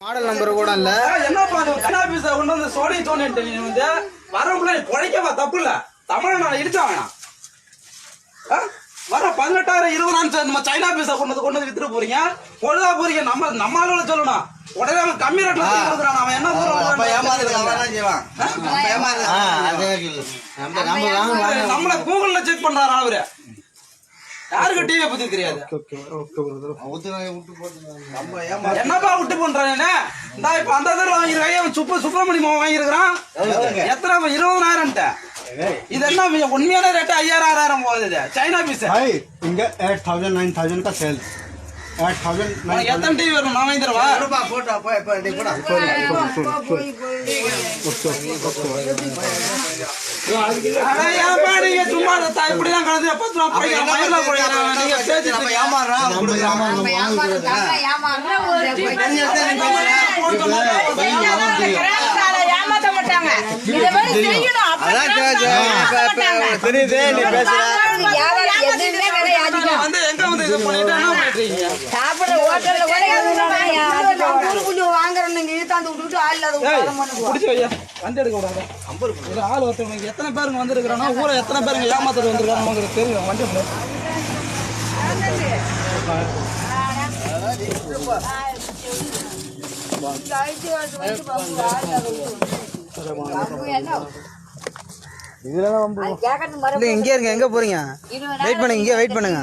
Model number கூட இல்ல. அது? கண்ணாபீஸ கொண்டு வந்து சோடி தோண்டிட்டு நீ வந்து? நீ பொழைக்கவா தப்பு இல்ல தமிழ நான் இடிச்சா வேணாம்? வர பதினெட்டாயிரம் இருபதாயிரம் சார் நம்ம சைனா பீஸா கொண்டு வந்து கொண்டு வந்து வித்துட்டு போறீங்க. பொழுதா போறீங்க நம்ம நம்ம ஆளுல சொல்லணும். உடனே அவன் கம்மி ரேட்ல கொடுக்குறான். அவன் என்ன வாங்க நம்மள கூகுள்ல செக் பண்றாரு அவரு? யாருக்கும் தெரியாது? என்னப்பா விட்டு பண்றானே இந்த இப்ப அந்த தடவை வாங்கிருக்காங்க சுப்ப சுப்பிரமணி மாவன் வாங்கிருக்கான் எத்தனை இருபதனாயிரம் இது என்ன உண்மையான ரேட்டு ஐயாயிரம் ஆறாயிரம் போகுது சைனா பீஸ் இங்க எயிட் தௌசண்ட் நைன் தௌசண்ட் தான் எத்தனை டிவி வரும் நான் வாங்கி தரவா ரூபா போட்டோ போய் போய் போடா சும்மா தெரியுது நீ பேசுற வந்து இது பண்ணிட்டு என்ன இருக்கீங்க? சாப்பிடுற ஹோட்டல்ல கூட ஊருக்குள்ளி வாங்குறோம். நீங்க இழுத்தாந்து விட்டுட்டு ஆள் இல்லாத புடிச்சு எடுக்க ஆள் ஒருத்தவங்க எத்தனை பேருங்க வந்திருக்கிறானா ஊரை எத்தனை பேருங்க ஏமாத்திட்டு வந்திருக்காங்க தெரியும். வண்டி எடு. இல்ல இங்கே இருங்க. எங்க போறீங்க? வெயிட் பண்ணுங்க. இங்கே வெயிட் பண்ணுங்க.